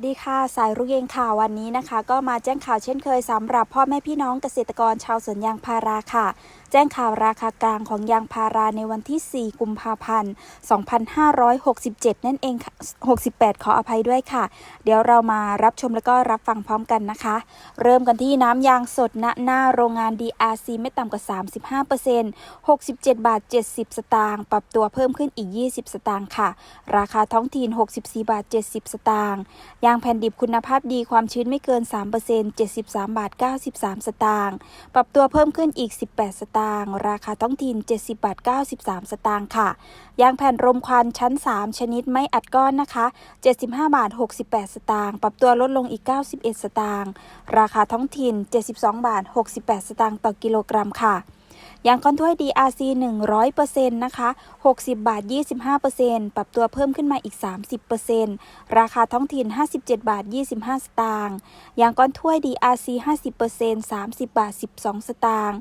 วัสดีค่ะ สายรุกเองค่ะวันนี้นะคะ ก็มาแจ้งข่าวเช่นเคยสำหรับพ่อแม่พี่น้องเกษตรกรชาวสวนยางพาราค่ะ แจ้งข่าวราคากลางของยางพาราในวันที่ 4 กุมภาพันธ์ 2567 นั่นเอง 68 ขออภัยด้วยค่ะ เดี๋ยวเรามารับชมแล้วก็รับฟังพร้อมกันนะคะ เริ่มกันที่น้ำยางสดณหน้าโรงงาน DRC ไม่ต่ำกว่า 35% 67 บาท 70 สตางค์ ปรับตัวเพิ่มขึ้นอีก 20 สตางค์ค่ะ ราคาท้องถิ่น 64 บาท 70 สตางค์ ยางแผ่นดิบคุณภาพดีความชื้นไม่เกิน 3% 73 บาท 93 สตางค์ ปรับตัวเพิ่มขึ้นอีก 18 สตางค์ราคาท้องถิ่น 70บาท93 สตางค์ค่ะ ยางแผ่นรมควันชั้น 3 ชนิดไม่อัดก้อนนะคะ 75บาท68 สตางค์ปรับตัวลดลงอีก 91 สตางค์ราคาท้องถิ่น 72บาท68 สตางค์ต่อกิโลกรัมค่ะยางก้อนถ้วย DRC 100%นะคะ 60 บาท 25%ปรับตัวเพิ่มขึ้นมาอีก 30%ราคาท้องถิ่น 57 บาท 25 สตางค์ ยางก้อนถ้วย DRC 50% 30 บาท 12 สตางค์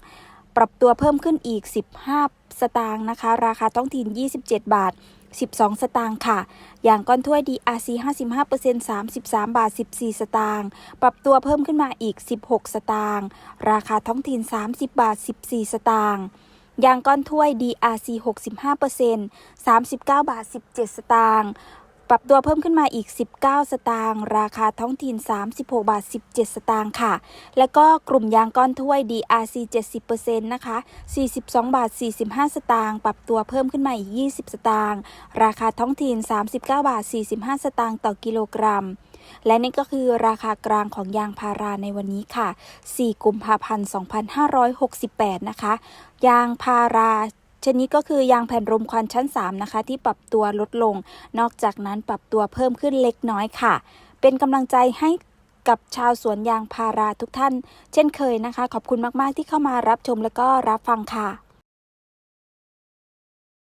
ปรับตัวเพิ่มขึ้นอีก 15 สตางค์นะคะ ราคาท้องถิ่น 27 บาท 12 สตางค์ค่ะ อย่างก้อนถ้วย DRC 55% 33 บาท 14 สตางค์ ปรับตัวเพิ่มขึ้นมาอีก 16 สตางค์ ราคาท้องถิ่น 30 บาท 14 สตางค์ยางก้อนถ้วย DRC 65% 39 บาท 17 สตางค์ ปรับตัวเพิ่มขึ้นมาอีก 19 สตางค์ราคาท้องถิ่น 36 บาท 17 สตางค์ค่ะ แล้วก็กลุ่มยางก้อนถ้วย DRC 70%นะคะ 42 บาท 45 สตางค์ปรับตัวเพิ่มขึ้นมาอีก 20 สตางค์ราคาท้องถิ่น 39 บาท 45 สตางค์ต่อกิโลกรัม และนี่ก็คือราคากลางของยางพาราในวันนี้ค่ะ 4 กุมภาพันธ์ 2568 นะคะ ยางพารา ชนิดก็คือยางแผ่นรมควันชั้น 3 นะคะ ที่ปรับตัวลดลง นอกจากนั้นปรับตัวเพิ่มขึ้นเล็กน้อยค่ะ เป็นกำลังใจให้กับชาวสวนยางพาราทุกท่าน เช่นเคยนะคะ ขอบคุณมาก ๆ ที่เข้ามารับชมแล้วก็รับฟังค่ะ